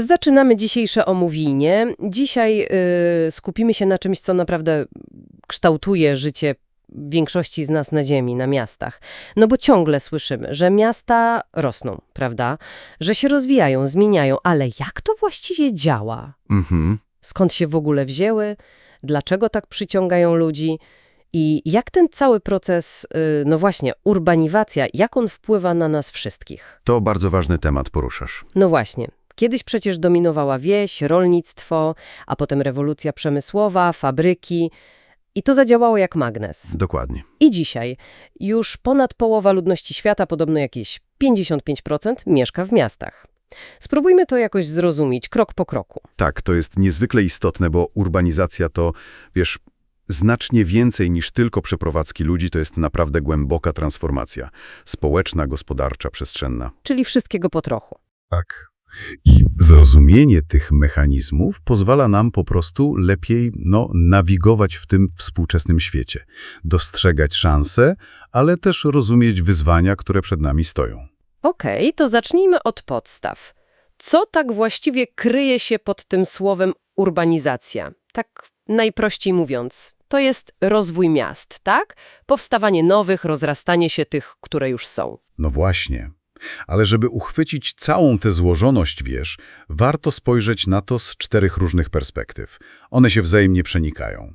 Zaczynamy dzisiejsze omówienie. Dzisiaj y, skupimy się na czymś, co naprawdę kształtuje życie większości z nas na ziemi, na miastach. No bo ciągle słyszymy, że miasta rosną, prawda? Że się rozwijają, zmieniają, ale jak to właściwie działa? Mhm. Skąd się w ogóle wzięły? Dlaczego tak przyciągają ludzi? I jak ten cały proces, y, no właśnie, urbanizacja, jak on wpływa na nas wszystkich? To bardzo ważny temat poruszasz. No właśnie. Kiedyś przecież dominowała wieś, rolnictwo, a potem rewolucja przemysłowa, fabryki. I to zadziałało jak magnes. Dokładnie. I dzisiaj już ponad połowa ludności świata, podobno jakieś 55%, mieszka w miastach. Spróbujmy to jakoś zrozumieć, krok po kroku. Tak, to jest niezwykle istotne, bo urbanizacja to, wiesz, znacznie więcej niż tylko przeprowadzki ludzi, to jest naprawdę głęboka transformacja. Społeczna, gospodarcza, przestrzenna. Czyli wszystkiego po trochu. Tak. I zrozumienie tych mechanizmów pozwala nam po prostu lepiej no, nawigować w tym współczesnym świecie, dostrzegać szanse, ale też rozumieć wyzwania, które przed nami stoją. Okej, to zacznijmy od podstaw. Co tak właściwie kryje się pod tym słowem urbanizacja? Tak najprościej mówiąc, to jest rozwój miast, tak? Powstawanie nowych, rozrastanie się tych, które już są. No właśnie. Ale żeby uchwycić całą tę złożoność, wiesz, warto spojrzeć na to z czterech różnych perspektyw. One się wzajemnie przenikają.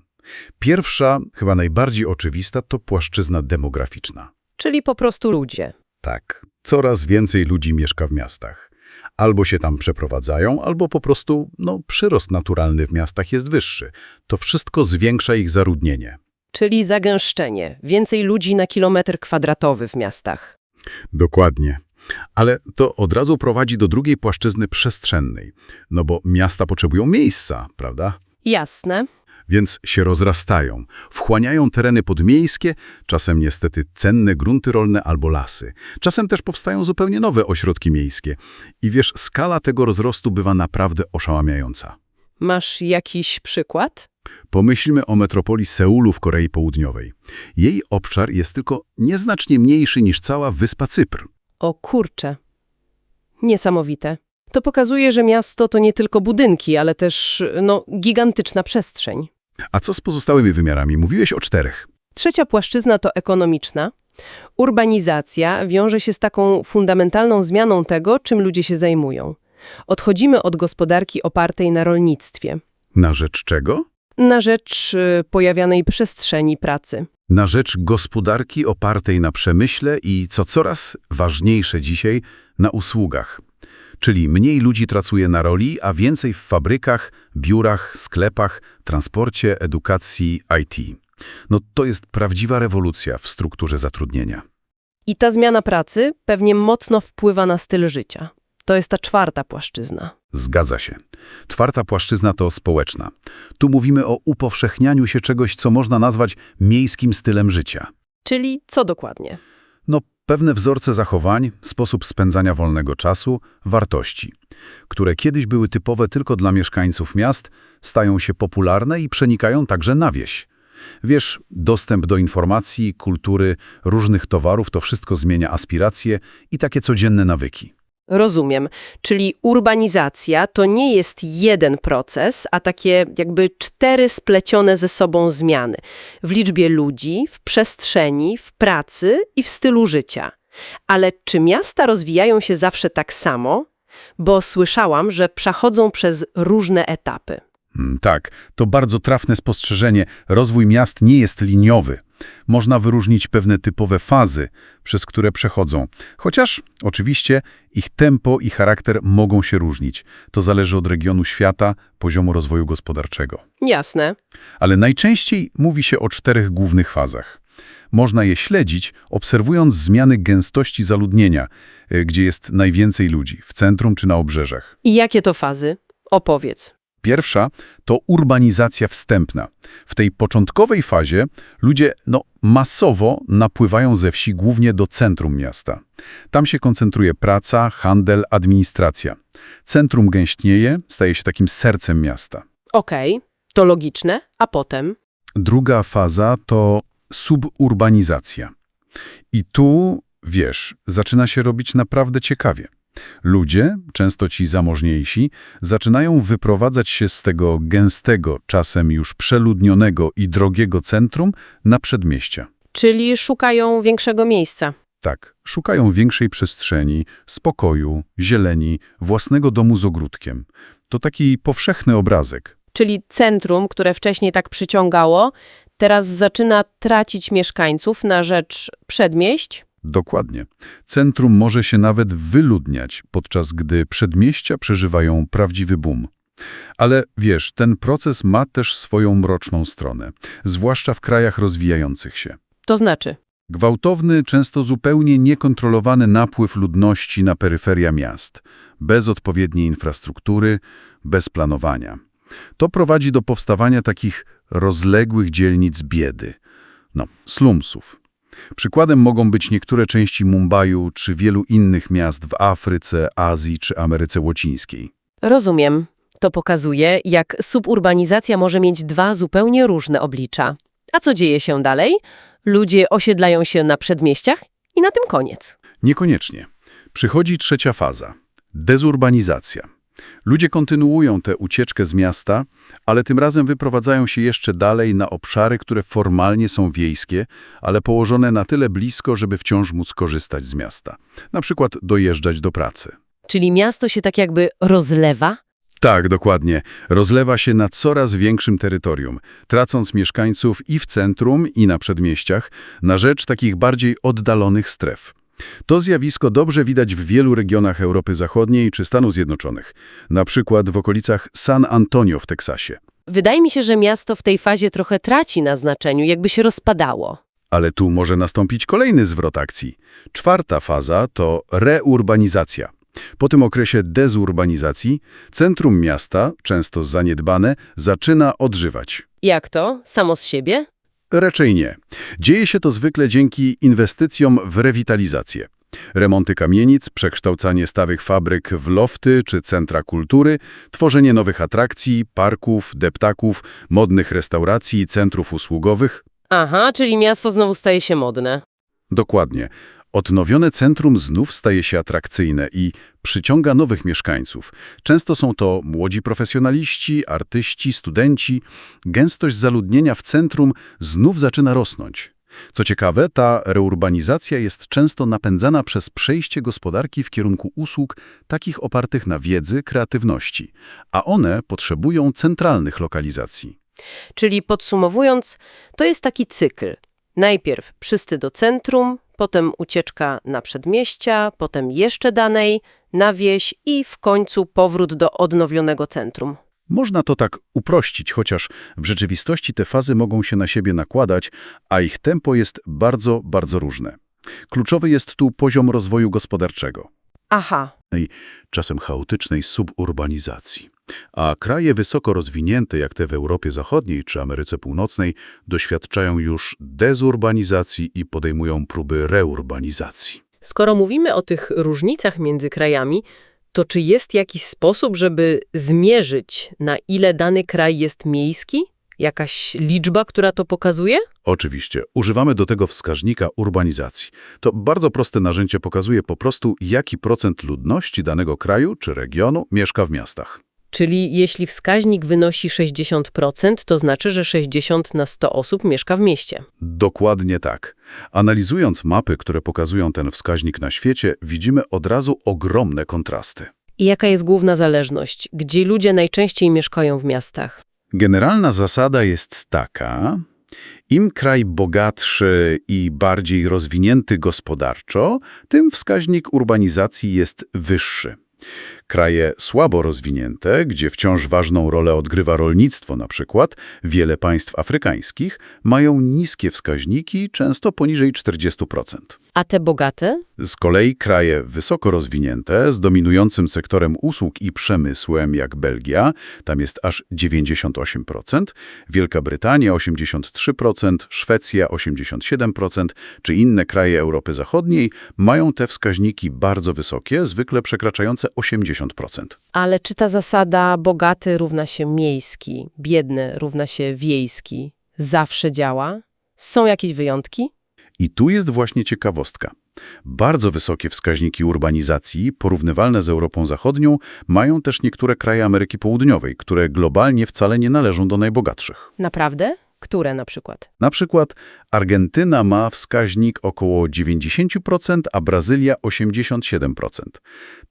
Pierwsza, chyba najbardziej oczywista, to płaszczyzna demograficzna. Czyli po prostu ludzie. Tak, coraz więcej ludzi mieszka w miastach. Albo się tam przeprowadzają, albo po prostu, no, przyrost naturalny w miastach jest wyższy. To wszystko zwiększa ich zaludnienie. Czyli zagęszczenie, więcej ludzi na kilometr kwadratowy w miastach. Dokładnie. Ale to od razu prowadzi do drugiej płaszczyzny przestrzennej. No bo miasta potrzebują miejsca, prawda? Jasne. Więc się rozrastają, wchłaniają tereny podmiejskie, czasem niestety cenne grunty rolne albo lasy. Czasem też powstają zupełnie nowe ośrodki miejskie. I wiesz, skala tego rozrostu bywa naprawdę oszałamiająca. Masz jakiś przykład? Pomyślmy o metropolii Seulu w Korei Południowej. Jej obszar jest tylko nieznacznie mniejszy niż cała wyspa Cypr. O kurczę. Niesamowite. To pokazuje, że miasto to nie tylko budynki, ale też, no, gigantyczna przestrzeń. A co z pozostałymi wymiarami? Mówiłeś o czterech. Trzecia płaszczyzna to ekonomiczna. Urbanizacja wiąże się z taką fundamentalną zmianą tego, czym ludzie się zajmują. Odchodzimy od gospodarki opartej na rolnictwie, Na rzecz czego? na rzecz y, pojawianej przestrzeni pracy. Na rzecz gospodarki opartej na przemyśle i, co coraz ważniejsze dzisiaj, na usługach. Czyli mniej ludzi pracuje na roli, a więcej w fabrykach, biurach, sklepach, transporcie, edukacji, IT. No to jest prawdziwa rewolucja w strukturze zatrudnienia. I ta zmiana pracy pewnie mocno wpływa na styl życia. To jest ta czwarta płaszczyzna. Zgadza się. Czwarta płaszczyzna to społeczna. Tu mówimy o upowszechnianiu się czegoś, co można nazwać miejskim stylem życia. Czyli co dokładnie? No, pewne wzorce zachowań, sposób spędzania wolnego czasu, wartości, które kiedyś były typowe tylko dla mieszkańców miast, stają się popularne i przenikają także na wieś. Wiesz, dostęp do informacji, kultury, różnych towarów to wszystko zmienia aspiracje i takie codzienne nawyki. Rozumiem. Czyli urbanizacja to nie jest jeden proces, a takie jakby cztery splecione ze sobą zmiany. W liczbie ludzi, w przestrzeni, w pracy i w stylu życia. Ale czy miasta rozwijają się zawsze tak samo? Bo słyszałam, że przechodzą przez różne etapy. Mm, Tak, to bardzo trafne spostrzeżenie. Rozwój miast nie jest liniowy. Można wyróżnić pewne typowe fazy, przez które przechodzą. Chociaż, oczywiście, ich tempo i charakter mogą się różnić. To zależy od regionu świata, poziomu rozwoju gospodarczego. Jasne. Ale najczęściej mówi się o czterech głównych fazach. Można je śledzić, obserwując zmiany gęstości zaludnienia, y, gdzie jest najwięcej ludzi, w centrum czy na obrzeżach. I jakie to fazy? Opowiedz. Pierwsza to urbanizacja wstępna. W tej początkowej fazie ludzie no, masowo napływają ze wsi głównie do centrum miasta. Tam się koncentruje praca, handel, administracja. Centrum gęśnieje, staje się takim sercem miasta. Okej, to logiczne, a potem? Druga faza to suburbanizacja. I tu, wiesz, zaczyna się robić naprawdę ciekawie. Ludzie, często ci zamożniejsi, zaczynają wyprowadzać się z tego gęstego, czasem już przeludnionego i drogiego centrum na przedmieścia. Czyli szukają większego miejsca. Tak, szukają większej przestrzeni, spokoju, zieleni, własnego domu z ogródkiem. To taki powszechny obrazek. Czyli centrum, które wcześniej tak przyciągało, teraz zaczyna tracić mieszkańców na rzecz przedmieść? Dokładnie. Centrum może się nawet wyludniać, podczas gdy przedmieścia przeżywają prawdziwy boom. Ale wiesz, ten proces ma też swoją mroczną stronę, zwłaszcza w krajach rozwijających się. To znaczy, Gwałtowny, często zupełnie niekontrolowany napływ ludności na peryferia miast, bez odpowiedniej infrastruktury, bez planowania. To prowadzi do powstawania takich rozległych dzielnic biedy, no, slumsów. Przykładem mogą być niektóre części Mumbaiu czy wielu innych miast w Afryce, Azji czy Ameryce Łacińskiej. rozumiem. To pokazuje, jak suburbanizacja może mieć dwa zupełnie różne oblicza. A co dzieje się dalej? Ludzie osiedlają się na przedmieściach i na tym koniec. Niekoniecznie. Przychodzi trzecia faza – dezurbanizacja. Ludzie kontynuują tę ucieczkę z miasta, ale tym razem wyprowadzają się jeszcze dalej na obszary, które formalnie są wiejskie, ale położone na tyle blisko, żeby wciąż móc korzystać z miasta. Na przykład dojeżdżać do pracy. Czyli miasto się tak jakby rozlewa? Tak, dokładnie. Rozlewa się na coraz większym terytorium, tracąc mieszkańców i w centrum, i na przedmieściach, na rzecz takich bardziej oddalonych stref. To zjawisko dobrze widać w wielu regionach Europy Zachodniej czy Stanów Zjednoczonych, na przykład w okolicach San Antonio w Teksasie. Wydaje mi się, że miasto w tej fazie trochę traci na znaczeniu, jakby się rozpadało. Ale tu może nastąpić kolejny zwrot akcji. Czwarta faza to reurbanizacja. Po tym okresie dezurbanizacji centrum miasta, często zaniedbane, zaczyna odżywać. Jak to? Samo z siebie? Raczej nie. Dzieje się to zwykle dzięki inwestycjom w rewitalizację. Remonty kamienic, przekształcanie starych fabryk w lofty czy centra kultury, tworzenie nowych atrakcji, parków, deptaków, modnych restauracji, centrów usługowych. Aha, czyli miasto znowu staje się modne. Dokładnie. Odnowione centrum znów staje się atrakcyjne i przyciąga nowych mieszkańców. Często są to młodzi profesjonaliści, artyści, studenci. Gęstość zaludnienia w centrum znów zaczyna rosnąć. Co ciekawe, ta reurbanizacja jest często napędzana przez przejście gospodarki w kierunku usług takich opartych na wiedzy, kreatywności, a one potrzebują centralnych lokalizacji. Czyli podsumowując, to jest taki cykl. Najpierw wszyscy do centrum, potem ucieczka na przedmieścia, potem jeszcze danej, na wieś i w końcu powrót do odnowionego centrum. Można to tak uprościć, chociaż w rzeczywistości te fazy mogą się na siebie nakładać, a ich tempo jest bardzo, bardzo różne. Kluczowy jest tu poziom rozwoju gospodarczego, Aha, czasem chaotycznej suburbanizacji. A kraje wysoko rozwinięte, jak te w Europie Zachodniej czy Ameryce Północnej, doświadczają już dezurbanizacji i podejmują próby reurbanizacji. skoro mówimy o tych różnicach między krajami, to czy jest jakiś sposób, żeby zmierzyć, na ile dany kraj jest miejski? Jakaś liczba, która to pokazuje? Oczywiście, używamy do tego wskaźnika urbanizacji. To bardzo proste narzędzie pokazuje po prostu, jaki procent ludności danego kraju czy regionu mieszka w miastach. Czyli jeśli wskaźnik wynosi 60%, to znaczy, że 60 na 100 osób mieszka w mieście. Dokładnie tak. Analizując mapy, które pokazują ten wskaźnik na świecie, widzimy od razu ogromne kontrasty. I jaka jest główna zależność? Gdzie ludzie najczęściej mieszkają w miastach? Generalna zasada jest taka, im kraj bogatszy i bardziej rozwinięty gospodarczo, tym wskaźnik urbanizacji jest wyższy. Kraje słabo rozwinięte, gdzie wciąż ważną rolę odgrywa rolnictwo na przykład, wiele państw afrykańskich, mają niskie wskaźniki, często poniżej 40%. A te bogate? Z kolei kraje wysoko rozwinięte, z dominującym sektorem usług i przemysłem, jak Belgia, tam jest aż 98%, Wielka Brytania 83%, Szwecja 87%, czy inne kraje Europy Zachodniej mają te wskaźniki bardzo wysokie, zwykle przekraczające 80%. Ale czy ta zasada bogaty równa się miejski, biedny równa się wiejski zawsze działa? Są jakieś wyjątki? I tu jest właśnie ciekawostka. Bardzo wysokie wskaźniki urbanizacji, porównywalne z Europą Zachodnią, mają też niektóre kraje Ameryki Południowej, które globalnie wcale nie należą do najbogatszych. Naprawdę? Które na przykład? Na przykład Argentyna ma wskaźnik około 90%, a Brazylia 87%.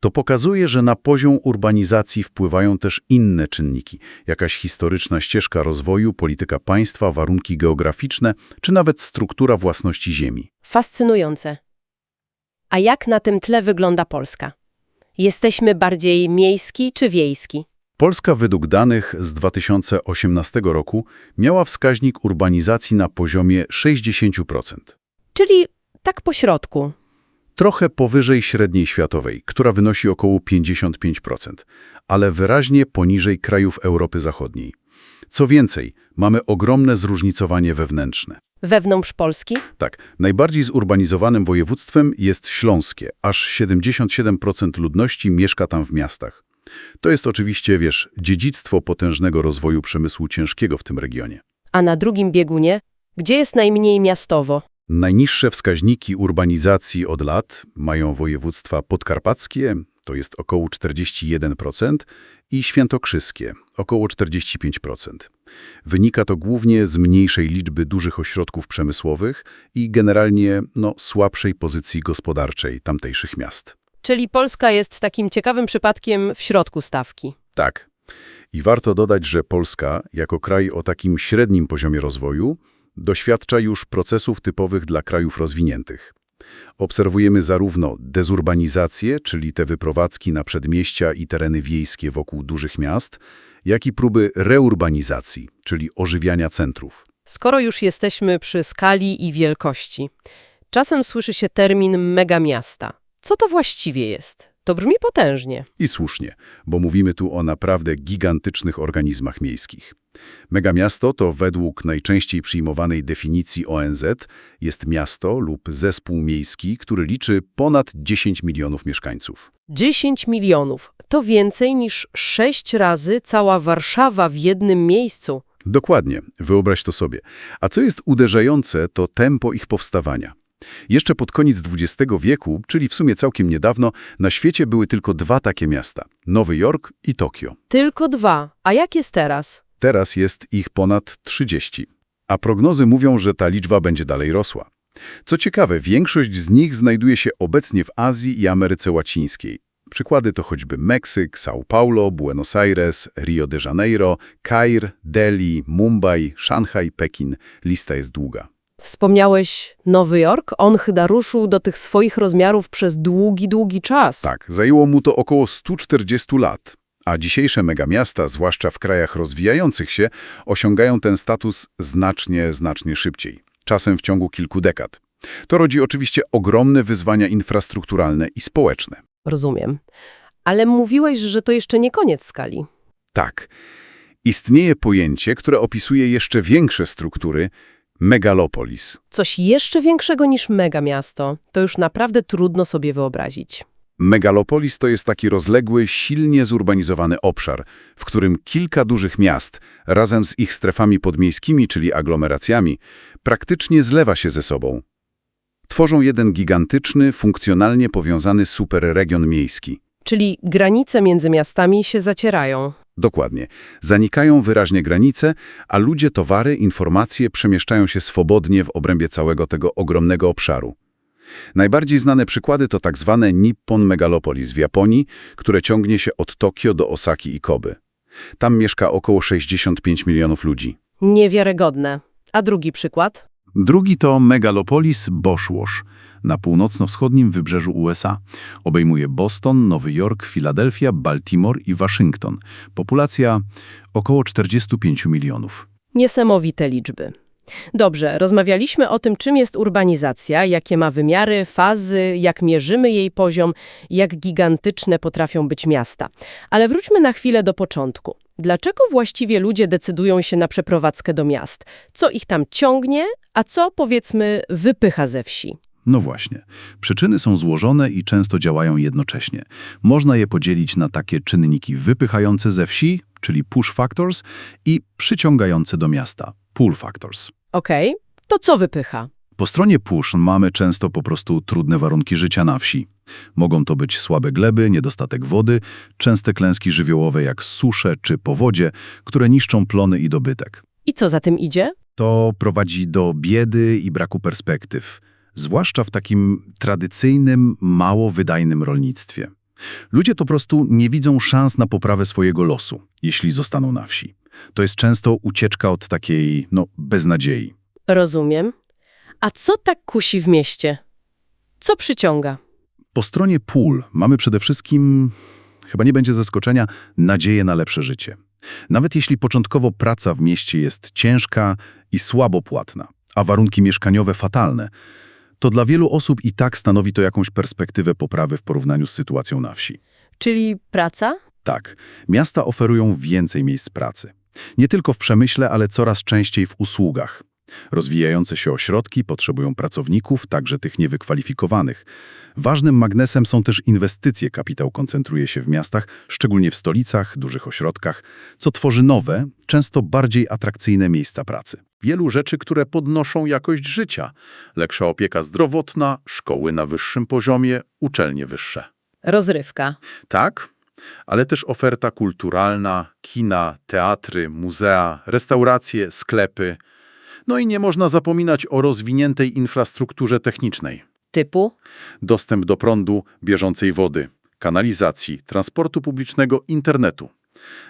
To pokazuje, że na poziom urbanizacji wpływają też inne czynniki, jakaś historyczna ścieżka rozwoju, polityka państwa, warunki geograficzne, czy nawet struktura własności ziemi. Fascynujące. A jak na tym tle wygląda Polska? Jesteśmy bardziej miejski czy wiejski? Polska według danych z 2018 roku miała wskaźnik urbanizacji na poziomie 60%. Czyli tak po środku. Trochę powyżej średniej światowej, która wynosi około 55%, ale wyraźnie poniżej krajów Europy Zachodniej. Co więcej, mamy ogromne zróżnicowanie wewnętrzne. Wewnątrz Polski? Tak, najbardziej zurbanizowanym województwem jest Śląskie, aż 77% ludności mieszka tam w miastach. To jest oczywiście, wiesz, dziedzictwo potężnego rozwoju przemysłu ciężkiego w tym regionie. A na drugim biegunie? Gdzie jest najmniej miastowo? Najniższe wskaźniki urbanizacji od lat mają województwa podkarpackie, to jest około 41%, i świętokrzyskie, około 45%. Wynika to głównie z mniejszej liczby dużych ośrodków przemysłowych i generalnie no, słabszej pozycji gospodarczej tamtejszych miast. Czyli Polska jest takim ciekawym przypadkiem w środku stawki. Tak. I warto dodać, że Polska, jako kraj o takim średnim poziomie rozwoju, doświadcza już procesów typowych dla krajów rozwiniętych. Obserwujemy zarówno dezurbanizację, czyli te wyprowadzki na przedmieścia i tereny wiejskie wokół dużych miast, jak i próby reurbanizacji, czyli ożywiania centrów. Skoro już jesteśmy przy skali i wielkości, czasem słyszy się termin megamiasta. Co to właściwie jest? To brzmi potężnie. I słusznie, bo mówimy tu o naprawdę gigantycznych organizmach miejskich. Megamiasto to według najczęściej przyjmowanej definicji ONZ jest miasto lub zespół miejski, który liczy ponad 10 milionów mieszkańców. 10 milionów to więcej niż 6 razy cała Warszawa w jednym miejscu. Dokładnie, wyobraź to sobie. A co jest uderzające, to tempo ich powstawania. Jeszcze pod koniec XX wieku, czyli w sumie całkiem niedawno, na świecie były tylko dwa takie miasta – Nowy Jork i Tokio. Tylko dwa. A jak jest teraz? Teraz jest ich ponad 30. A prognozy mówią, że ta liczba będzie dalej rosła. Co ciekawe, większość z nich znajduje się obecnie w Azji i Ameryce Łacińskiej. Przykłady to choćby Meksyk, São Paulo, Buenos Aires, Rio de Janeiro, Kair, Delhi, Mumbai, Szanghaj, Pekin. Lista jest długa. Wspomniałeś Nowy Jork? On chyba ruszył do tych swoich rozmiarów przez długi, długi czas. Tak, zajęło mu to około 140 lat. A dzisiejsze megamiasta, zwłaszcza w krajach rozwijających się, osiągają ten status znacznie, znacznie szybciej. Czasem w ciągu kilku dekad. To rodzi oczywiście ogromne wyzwania infrastrukturalne i społeczne. Rozumiem. Ale mówiłeś, że to jeszcze nie koniec skali. Tak. Istnieje pojęcie, które opisuje jeszcze większe struktury megalopolis. Coś jeszcze większego niż megamiasto. To już naprawdę trudno sobie wyobrazić. Megalopolis to jest taki rozległy, silnie zurbanizowany obszar, w którym kilka dużych miast, razem z ich strefami podmiejskimi, czyli aglomeracjami, praktycznie zlewa się ze sobą. Tworzą jeden gigantyczny, funkcjonalnie powiązany superregion miejski. Czyli granice między miastami się zacierają. Dokładnie. Zanikają wyraźnie granice, a ludzie, towary, informacje przemieszczają się swobodnie w obrębie całego tego ogromnego obszaru. Najbardziej znane przykłady to tak zwane Nippon Megalopolis w Japonii, które ciągnie się od Tokio do Osaki i Koby. Tam mieszka około 65 milionów ludzi. Niewiarygodne. A drugi przykład? Drugi to megalopolis Boschwash na północno-wschodnim wybrzeżu USA. Obejmuje Boston, Nowy Jork, Filadelfia, Baltimore i Waszyngton. Populacja około 45 milionów. Niesamowite liczby. Dobrze, rozmawialiśmy o tym, czym jest urbanizacja, jakie ma wymiary, fazy, jak mierzymy jej poziom, jak gigantyczne potrafią być miasta. Ale wróćmy na chwilę do początku. Dlaczego właściwie ludzie decydują się na przeprowadzkę do miast? Co ich tam ciągnie, a co, powiedzmy, wypycha ze wsi? No właśnie. Przyczyny są złożone i często działają jednocześnie. Można je podzielić na takie czynniki wypychające ze wsi, czyli push factors, i przyciągające do miasta, pull factors. Okej, to co wypycha? Po stronie push mamy często po prostu trudne warunki życia na wsi. Mogą to być słabe gleby, niedostatek wody, częste klęski żywiołowe jak susze czy powodzie, które niszczą plony i dobytek. I co za tym idzie? To prowadzi do biedy i braku perspektyw, zwłaszcza w takim tradycyjnym, mało wydajnym rolnictwie. Ludzie po prostu nie widzą szans na poprawę swojego losu, jeśli zostaną na wsi. To jest często ucieczka od takiej, no, beznadziei. Rozumiem. A co tak kusi w mieście? Co przyciąga? Po stronie pól mamy przede wszystkim, chyba nie będzie zaskoczenia, nadzieję na lepsze życie. Nawet jeśli początkowo praca w mieście jest ciężka i słabo płatna, a warunki mieszkaniowe fatalne, to dla wielu osób i tak stanowi to jakąś perspektywę poprawy w porównaniu z sytuacją na wsi. Czyli praca? Tak, miasta oferują więcej miejsc pracy. Nie tylko w przemyśle, ale coraz częściej w usługach. Rozwijające się ośrodki potrzebują pracowników, także tych niewykwalifikowanych. Ważnym magnesem są też inwestycje. Kapitał koncentruje się w miastach, szczególnie w stolicach, dużych ośrodkach, co tworzy nowe, często bardziej atrakcyjne miejsca pracy. wielu rzeczy, które podnoszą jakość życia. Lepsza opieka zdrowotna, szkoły na wyższym poziomie, uczelnie wyższe. Rozrywka. Tak, ale też oferta kulturalna, kina, teatry, muzea, restauracje, sklepy. No i nie można zapominać o rozwiniętej infrastrukturze technicznej. Typu Dostęp do prądu, bieżącej wody, kanalizacji, transportu publicznego, internetu.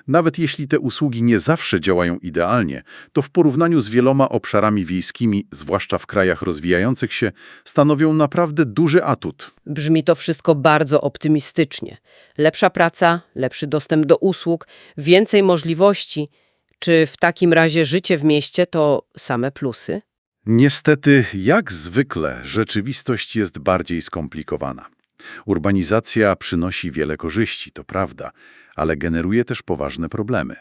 Nawet jeśli te usługi nie zawsze działają idealnie, to w porównaniu z wieloma obszarami wiejskimi, zwłaszcza w krajach rozwijających się, stanowią naprawdę duży atut. Brzmi to wszystko bardzo optymistycznie. Lepsza praca, lepszy dostęp do usług, więcej możliwości. Czy w takim razie życie w mieście to same plusy? Niestety, jak zwykle, rzeczywistość jest bardziej skomplikowana. Urbanizacja przynosi wiele korzyści, to prawda, ale generuje też poważne problemy.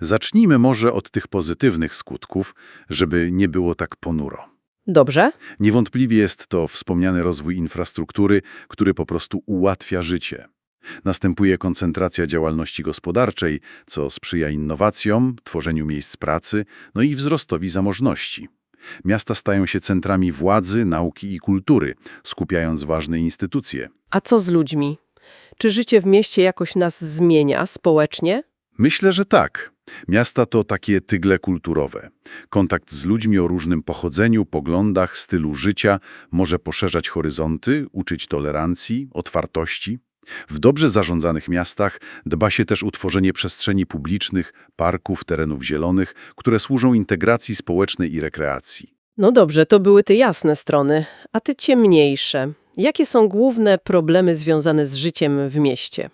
Zacznijmy może od tych pozytywnych skutków, żeby nie było tak ponuro. Dobrze? Niewątpliwie jest to wspomniany rozwój infrastruktury, który po prostu ułatwia życie. Następuje koncentracja działalności gospodarczej, co sprzyja innowacjom, tworzeniu miejsc pracy, no i wzrostowi zamożności. Miasta stają się centrami władzy, nauki i kultury, skupiając ważne instytucje. A co z ludźmi? Czy życie w mieście jakoś nas zmienia społecznie? Myślę, że tak. Miasta to takie tygle kulturowe. Kontakt z ludźmi o różnym pochodzeniu, poglądach, stylu życia może poszerzać horyzonty, uczyć tolerancji, otwartości. W dobrze zarządzanych miastach dba się też utworzenie przestrzeni publicznych, parków, terenów zielonych, które służą integracji społecznej i rekreacji. No dobrze, to były te jasne strony, a te ciemniejsze. Jakie są główne problemy związane z życiem w mieście?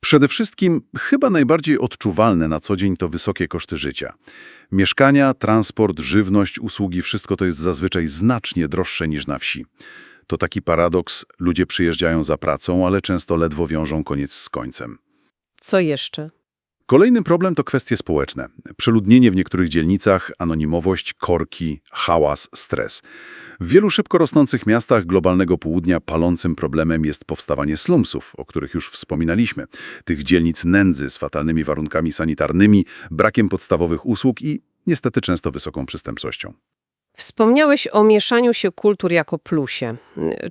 Przede wszystkim chyba najbardziej odczuwalne na co dzień to wysokie koszty życia. Mieszkania, transport, żywność, usługi, wszystko to jest zazwyczaj znacznie droższe niż na wsi. To taki paradoks, ludzie przyjeżdżają za pracą, ale często ledwo wiążą koniec z końcem. Co jeszcze? Kolejny problem to kwestie społeczne. Przeludnienie w niektórych dzielnicach, anonimowość, korki, hałas, stres. W wielu szybko rosnących miastach globalnego południa palącym problemem jest powstawanie slumsów, o których już wspominaliśmy. Tych dzielnic nędzy z fatalnymi warunkami sanitarnymi, brakiem podstawowych usług i niestety często wysoką przestępczością. Wspomniałeś o mieszaniu się kultur jako plusie.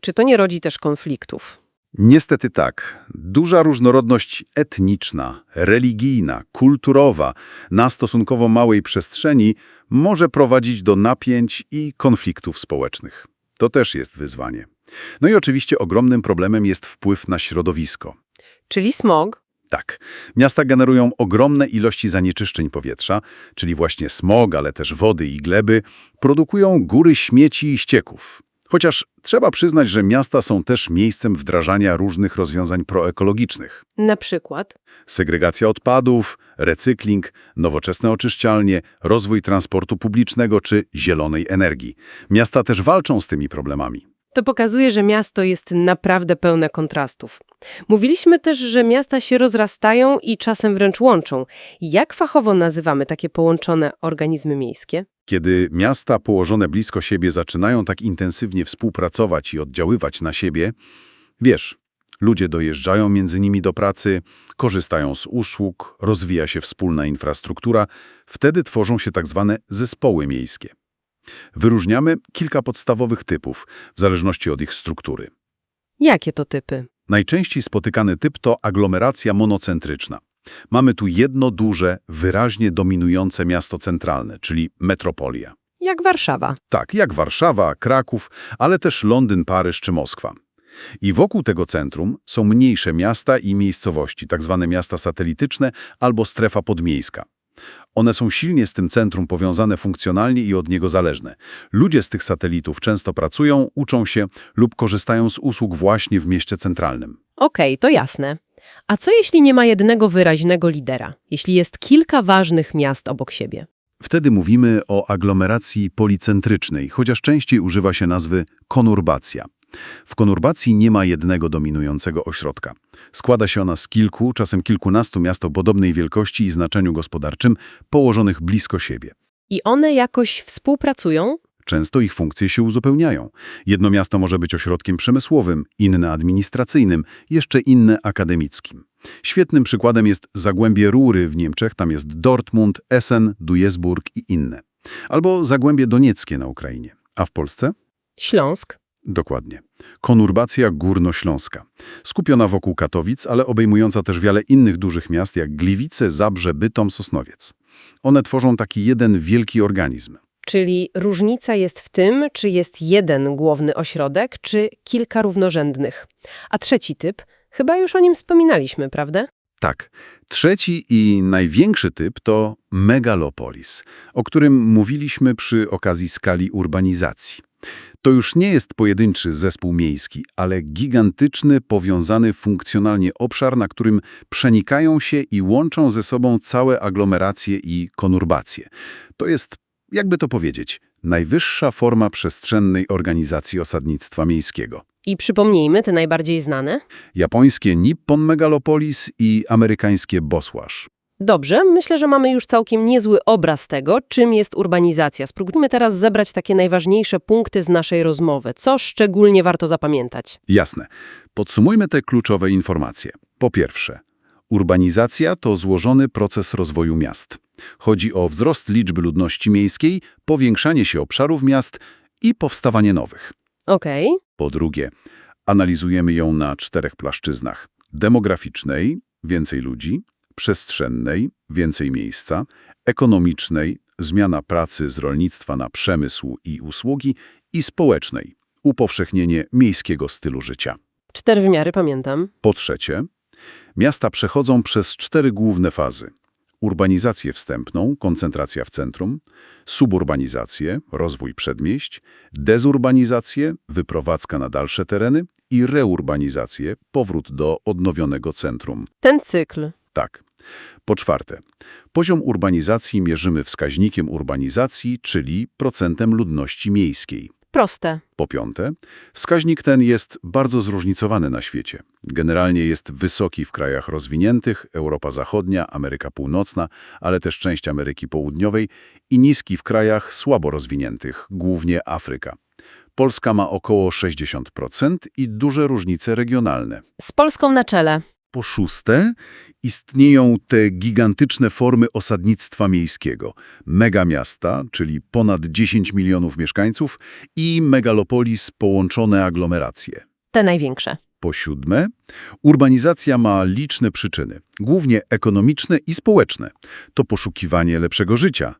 Czy to nie rodzi też konfliktów? Niestety tak. Duża różnorodność etniczna, religijna, kulturowa na stosunkowo małej przestrzeni może prowadzić do napięć i konfliktów społecznych. To też jest wyzwanie. No i oczywiście ogromnym problemem jest wpływ na środowisko. Czyli smog? Tak, miasta generują ogromne ilości zanieczyszczeń powietrza, czyli właśnie smog, ale też wody i gleby, produkują góry śmieci i ścieków. Chociaż trzeba przyznać, że miasta są też miejscem wdrażania różnych rozwiązań proekologicznych. Na przykład? Segregacja odpadów, recykling, nowoczesne oczyszczalnie, rozwój transportu publicznego czy zielonej energii. Miasta też walczą z tymi problemami. To pokazuje, że miasto jest naprawdę pełne kontrastów. Mówiliśmy też, że miasta się rozrastają i czasem wręcz łączą. Jak fachowo nazywamy takie połączone organizmy miejskie? Kiedy miasta położone blisko siebie zaczynają tak intensywnie współpracować i oddziaływać na siebie, wiesz, ludzie dojeżdżają między nimi do pracy, korzystają z usług, rozwija się wspólna infrastruktura, wtedy tworzą się tak zwane zespoły miejskie. Wyróżniamy kilka podstawowych typów, w zależności od ich struktury. Jakie to typy? Najczęściej spotykany typ to aglomeracja monocentryczna. Mamy tu jedno duże, wyraźnie dominujące miasto centralne, czyli metropolia. Jak Warszawa. Tak, jak Warszawa, Kraków, ale też Londyn, Paryż czy Moskwa. I wokół tego centrum są mniejsze miasta i miejscowości, tak zwane miasta satelityczne albo strefa podmiejska. One są silnie z tym centrum powiązane funkcjonalnie i od niego zależne. Ludzie z tych satelitów często pracują, uczą się lub korzystają z usług właśnie w mieście centralnym. Okej, to jasne. A co jeśli nie ma jednego wyraźnego lidera? Jeśli jest kilka ważnych miast obok siebie? Wtedy mówimy o aglomeracji policentrycznej, chociaż częściej używa się nazwy konurbacja. W konurbacji nie ma jednego dominującego ośrodka. Składa się ona z kilku, czasem kilkunastu miast o podobnej wielkości i znaczeniu gospodarczym, położonych blisko siebie. I one jakoś współpracują? Często ich funkcje się uzupełniają. Jedno miasto może być ośrodkiem przemysłowym, inne administracyjnym, jeszcze inne akademickim. Świetnym przykładem jest Zagłębie Rury w Niemczech, tam jest Dortmund, Essen, Duisburg i inne. Albo Zagłębie Donieckie na Ukrainie. A w Polsce? Śląsk? Dokładnie. Konurbacja górnośląska. Skupiona wokół Katowic, ale obejmująca też wiele innych dużych miast jak Gliwice, Zabrze, Bytom, Sosnowiec. One tworzą taki jeden wielki organizm. Czyli różnica jest w tym, czy jest jeden główny ośrodek, czy kilka równorzędnych. A trzeci typ, chyba już o nim wspominaliśmy, prawda? Tak. Trzeci i największy typ to megalopolis, o którym mówiliśmy przy okazji skali urbanizacji. To już nie jest pojedynczy zespół miejski, ale gigantyczny, powiązany funkcjonalnie obszar, na którym przenikają się i łączą ze sobą całe aglomeracje i konurbacje. To jest, jakby to powiedzieć, najwyższa forma przestrzennej organizacji osadnictwa miejskiego. I przypomnijmy te najbardziej znane. Japońskie Nippon Megalopolis i amerykańskie Boswash. Dobrze, myślę, że mamy już całkiem niezły obraz tego, czym jest urbanizacja. Spróbujmy teraz zebrać takie najważniejsze punkty z naszej rozmowy. Co szczególnie warto zapamiętać? Jasne. Podsumujmy te kluczowe informacje. Po pierwsze, urbanizacja to złożony proces rozwoju miast. Chodzi o wzrost liczby ludności miejskiej, powiększanie się obszarów miast i powstawanie nowych. Okej, Po drugie, analizujemy ją na czterech płaszczyznach. Demograficznej – więcej ludzi, przestrzennej – więcej miejsca, ekonomicznej – zmiana pracy z rolnictwa na przemysł i usługi i społecznej – upowszechnienie miejskiego stylu życia. cztery wymiary pamiętam. Po trzecie, miasta przechodzą przez cztery główne fazy. Urbanizację wstępną, koncentracja w centrum, suburbanizację, rozwój przedmieść, dezurbanizację, wyprowadzka na dalsze tereny i reurbanizację, powrót do odnowionego centrum. Ten cykl. Tak. Po czwarte, poziom urbanizacji mierzymy wskaźnikiem urbanizacji, czyli procentem ludności miejskiej. Proste. Po piąte, wskaźnik ten jest bardzo zróżnicowany na świecie. Generalnie jest wysoki w krajach rozwiniętych, Europa Zachodnia, Ameryka Północna, ale też część Ameryki Południowej i niski w krajach słabo rozwiniętych, głównie Afryka. Polska ma około 60% i duże różnice regionalne. Z Polską na czele. Po szóste, istnieją te gigantyczne formy osadnictwa miejskiego. Megamiasta, czyli ponad 10 milionów mieszkańców i megalopolis połączone aglomeracje. Te największe. Po siódme, urbanizacja ma liczne przyczyny, głównie ekonomiczne i społeczne. To poszukiwanie lepszego życia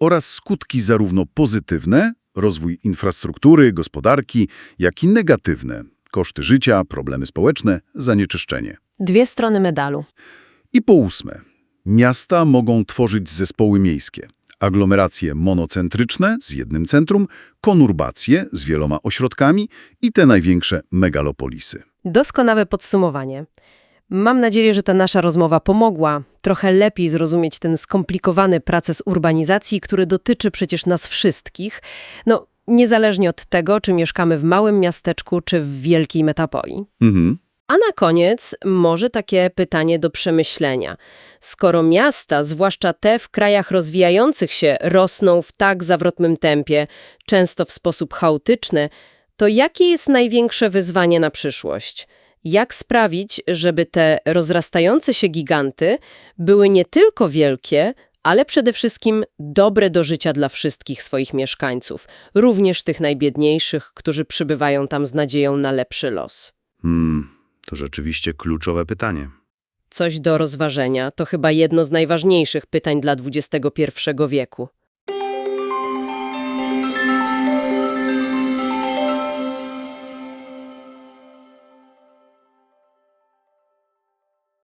oraz skutki zarówno pozytywne, rozwój infrastruktury, gospodarki, jak i negatywne, koszty życia, problemy społeczne, zanieczyszczenie. Dwie strony medalu. I po ósme, miasta mogą tworzyć zespoły miejskie. Aglomeracje monocentryczne z jednym centrum, konurbacje z wieloma ośrodkami i te największe megalopolisy. Doskonałe podsumowanie. Mam nadzieję, że ta nasza rozmowa pomogła trochę lepiej zrozumieć ten skomplikowany proces urbanizacji, który dotyczy przecież nas wszystkich, no niezależnie od tego, czy mieszkamy w małym miasteczku, czy w wielkiej metropolii. Mhm. A na koniec może takie pytanie do przemyślenia. Skoro miasta, zwłaszcza te w krajach rozwijających się, rosną w tak zawrotnym tempie, często w sposób chaotyczny, to jakie jest największe wyzwanie na przyszłość? Jak sprawić, żeby te rozrastające się giganty były nie tylko wielkie, ale przede wszystkim dobre do życia dla wszystkich swoich mieszkańców, również tych najbiedniejszych, którzy przybywają tam z nadzieją na lepszy los. Hmm, to rzeczywiście kluczowe pytanie. Coś do rozważenia to chyba jedno z najważniejszych pytań dla XXI wieku.